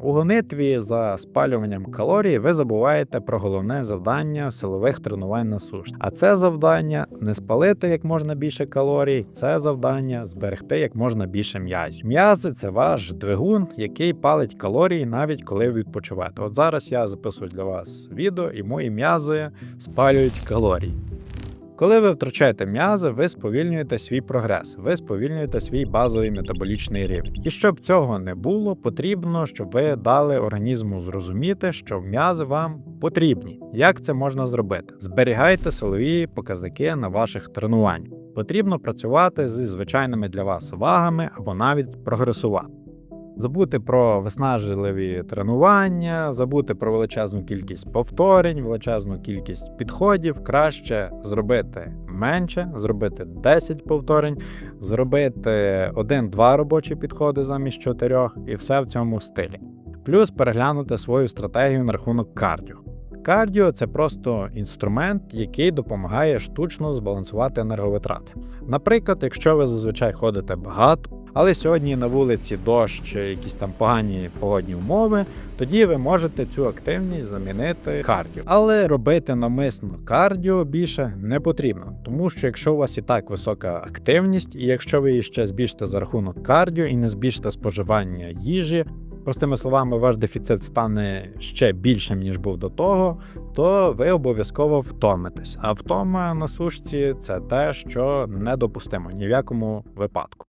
У гонитві за спалюванням калорій ви забуваєте про головне завдання силових тренувань на суші. А це завдання не спалити як можна більше калорій, це завдання зберегти як можна більше м'язів. М'язи це ваш двигун, який палить калорії навіть коли ви відпочиваєте. От зараз я записую для вас відео, і мої м'язи спалюють калорії. Коли ви втрачаєте м'язи, ви сповільнюєте свій прогрес, ви сповільнюєте свій базовий метаболічний рівень. І щоб цього не було, потрібно, щоб ви дали організму зрозуміти, що м'язи вам потрібні. Як це можна зробити? Зберігайте силові показники на ваших тренуваннях. Потрібно працювати зі звичайними для вас вагами або навіть прогресувати. Забути про виснажливі тренування, забути про величезну кількість повторень, величезну кількість підходів. Краще зробити менше, зробити 10 повторень, зробити 1-2 робочі підходи замість чотирьох, і все в цьому стилі. Плюс переглянути свою стратегію на рахунок кардіо. Кардіо це просто інструмент, який допомагає штучно збалансувати енерговитрати. Наприклад, якщо ви зазвичай ходите багато, але сьогодні на вулиці дощ чи якісь там погані погодні умови, тоді ви можете цю активність замінити кардіо. Але робити намисно кардіо більше не потрібно, тому що якщо у вас і так висока активність, і якщо ви її ще збільшите за рахунок кардіо і не збільшите споживання їжі, простими словами, ваш дефіцит стане ще більшим ніж був до того, то ви обов'язково втомитесь. А втома на сушці це те, що недопустимо ні в якому випадку.